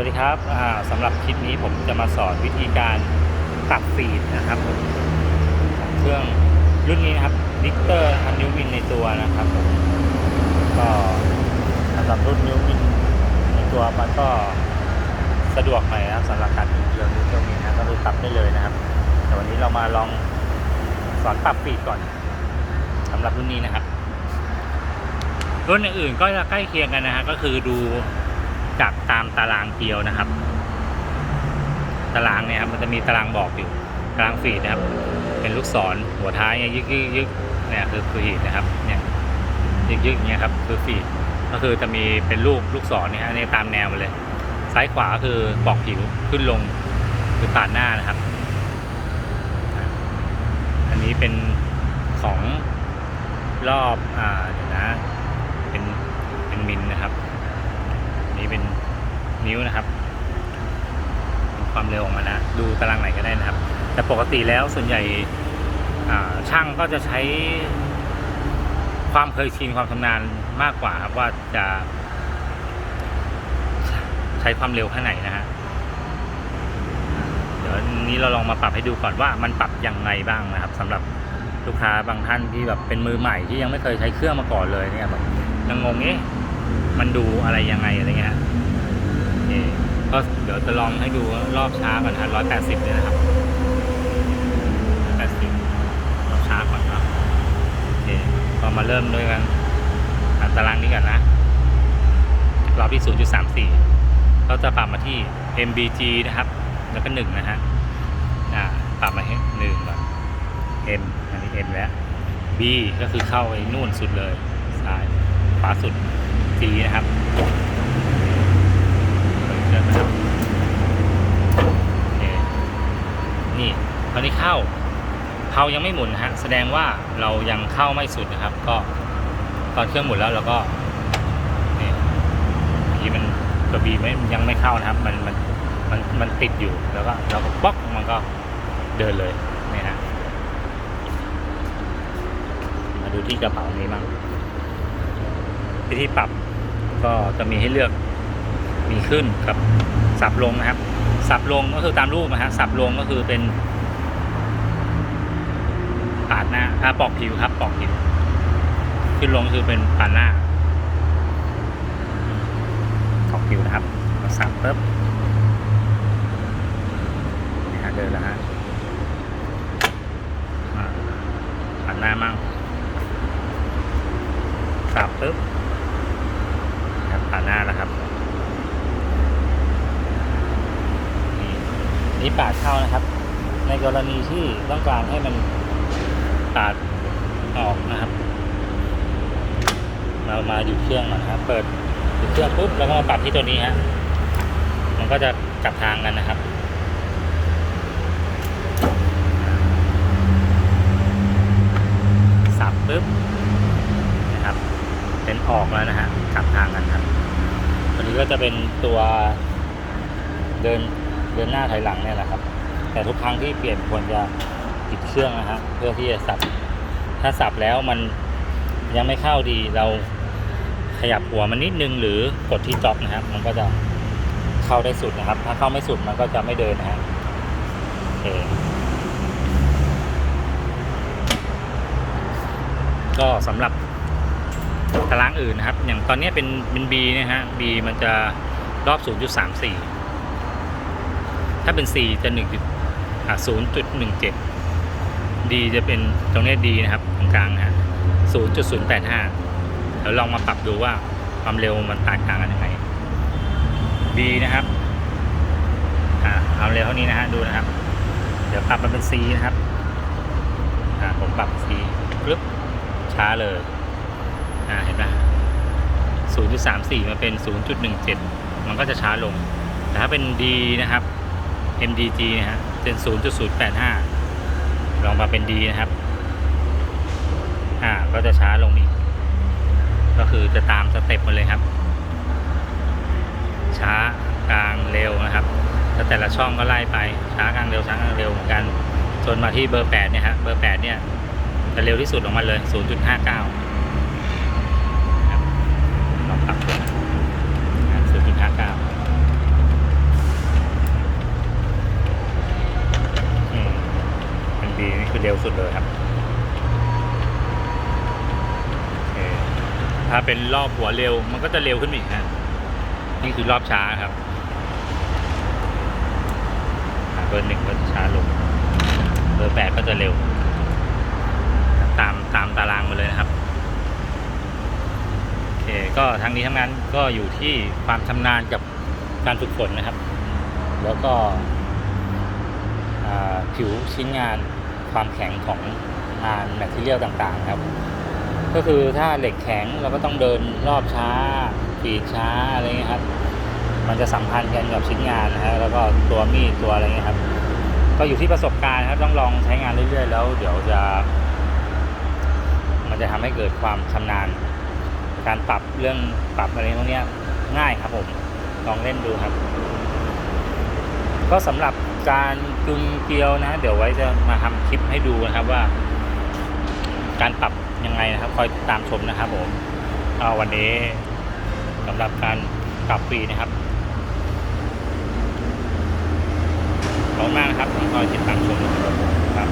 วัสดีครับสำหรับคลิปนี้ผมจะมาสอนวิธีการปรับฟีดนะครับผมของเครื่องรุ่นนี้นะครับดิกเตอร์นะครับนิววินในตัวนะครับผมก็สำหรับรุ่นนิววินในตัวมันก็สะดวกหน่อยนะครับสำหรับการดูเรื่องนี้ตรงนี้นะก็คือปรับได้เลยนะครับ แต่วันนี้เรามาลองสอนปรับฟีดก่อนสำหรับรุ่นนี้นะครับ รุ่นอื่นๆก็จะใกล้เคียงกันนะฮะก็คือดู จากตามตารางเกลียวนะครับ ตารางเนี่ยครับมันจะมีตารางบอกอยู่ตารางฟีดนะครับ เป็นลูกศรหัวท้ายเนี่ยยึกยึกยึกเนี่ยคือฟีดนะครับเนี่ยยึกยึกเนี่ยครับคือฟีดก็คือจะมีเป็นรูปลูกศรเนี่ยฮะเนี่ยตามแนวมาเลย ซ้ายขวาคือบอกผิวขึ้นลงคือผ่านหน้านะครับ อันนี้เป็นของรอบอ่าเดี๋ยวนะ เป็นเป็นมิลนะครับ นี้เป็นนิ้วนะครับ ความเร็วของมันนะ ดูตารางไหนก็ได้นะครับ แต่ปกติแล้วส่วนใหญ่ช่างก็จะใช้ความเคยชินความชำนาญมากกว่าครับว่าจะใช้ความเร็วแค่ไหนนะฮะเดี๋ยวนี้เราลองมาปรับให้ดูก่อนว่ามันปรับยังไงบ้างนะครับสำหรับลูกค้าบางท่านที่แบบเป็นมือใหม่ที่ยังไม่เคยใช้เครื่องมาก่อนเลยเนี่ยแบบยังงงเอ๊ะ มันดูอะไรยังไงอะไรเงี้ยโอเคก็เดี๋ยวจะลองให้ดูรอบช้าก่อนนะร้อยแปดสิบเลยนะครับแปดสิบรอบช้าก่อนนะโอเคก็มาเริ่มด้วยกันอ่านตารางนี้ก่อนนะรอบที่ศูนย์จุดสามสี่เราจะปรับมาที่ MBG นะครับ แล้วก็หนึ่งนะฮะอ่าปรับมาให้หนึ่งก่อน M อันนี้ M แล้ว B ก็คือเข้าไอ้นู่นสุดเลย ซ้ายขวาสุด C นะครับเปิดเครื่องนะครับนี่ตอนนี้เข้าเผายังไม่หมุนนะฮะแสดงว่าเรายังเข้าไม่สุดนะครับ ก็ตอนเครื่องหมุนแล้วเราก็นี่ทีมันตัว B ไม่ยังไม่เข้านะครับ มันมันมันมันติดอยู่แล้วก็เราก็บล็อกมันก็เดินเลยนี่ฮะมาดูที่กระเป๋านี้บ้าง วิธีปรับก็จะมีให้เลือกมีขึ้นกับสับลงนะครับ สับลงก็คือตามรูปนะฮะสับลงก็คือเป็นปาดหน้าถ้าปอกผิวครับปอกผิวขึ้นลงคือเป็นปาดหน้าปอกผิวนะครับสับปุ๊บนี่ฮะเดินแล้วฮะอ่าปาดหน้ามั่ง สับปุ๊บครับผ่านหน้าแล้วครับ นี่ นี่ปาดเข้านะครับ ในกรณีที่ต้องการให้มันปาดออกนะครับ เรามาหยุดเครื่องก่อนนะครับ เปิดหยุดเครื่องปุ๊บแล้วก็มาปรับที่ตัวนี้ฮะมันก็จะกลับทางกันนะครับสับปุ๊บนะครับ เป็นออกแล้วนะฮะกลับทางกันครับตัวนี้ก็จะเป็นตัวเดิน เดินหน้าถอยหลังเนี่ยแหละครับ แต่ทุกครั้งที่เปลี่ยนควรจะปิดเครื่องนะฮะเพื่อที่จะสับ ถ้าสับแล้วมันยังไม่เข้าดีเราขยับหัวมันนิดนึงหรือกดที่จ็อกนะครับ มันก็จะเข้าได้สุดนะครับ ถ้าเข้าไม่สุดมันก็จะไม่เดินนะฮะโอเคก็สำหรับตารางอื่นนะครับ อย่างตอนนี้เป็นเป็น B นะฮะ B มันจะรอบ 0.34 ถ้าเป็น C จะ1อ่า0.17 D จะเป็นตรงนี้ D นะครับตรงกลางนะฮะ0.085เดี๋ยวลองมาปรับดูว่าความเร็วมันต่างกันยังไง B นะครับอ่าความเร็วเท่านี้นะฮะดูนะครับ เดี๋ยวปรับมันเป็น C นะครับอ่าผมปรับ C ปึ๊บช้าเลยอ่าเห็นไหม0.34มาเป็น 0.17 มันก็จะช้าลง แต่ถ้าเป็น D นะครับ MDG นะฮะเป็น 0.085 ลองมาเป็น D นะครับ อ่า ก็จะช้าลงอีก ก็คือจะตามสเต็ปมาเลยครับ ช้ากลางเร็วนะครับ แล้วแต่ละช่องก็ไล่ไป ช้ากลางเร็ว ช้ากลางเร็วเหมือนกัน จนมาที่เบอร์8เนี่ยฮะ เบอร์8เนี่ยจะเร็วที่สุดของมันเลย 0.59ลองปรับดูนะ0.59 เป็นรอบหัวเร็ว มันก็จะเร็วขึ้นอีกฮะนี่คือรอบช้าครับเบอร์หนึ่งก็จะช้าลงเบอร์แปดก็จะเร็ว ตามตามตารางมาเลยนะครับโอเคก็ทั้งนี้ทั้งนั้นก็อยู่ที่ความชำนาญกับการฝึกฝนนะครับ แล้วก็ผิวชิ้นงานความแข็งของงานแมทเทียลต่างๆครับ ก็คือถ้าเหล็กแข็งเราก็ต้องเดินรอบช้าปีดช้าอะไรเงี้ยครับ มันจะสัมพันธ์กันกับชิ้นงานนะฮะแล้วก็ตัวมีดตัวอะไรเงี้ยครับ ก็อยู่ที่ประสบการณ์ครับต้องลองใช้งานเรื่อยๆ แล้ว เดี๋ยวจะ มันจะทำให้เกิดความชำนาญ การปรับเรื่องปรับอะไรพวกนี้ง่ายครับผมลองเล่นดูครับ ก็สำหรับการกึงเกลียวนะ เดี๋ยวไว้จะมาทำคลิปให้ดูนะครับว่า การปรับ ยังไงนะครับ คอยติดตามชมนะครับผมก็วันนี้สำหรับการกลับฟรีนะครับขอบคุณมากนะครับที่คอยติดตามชมนะครับ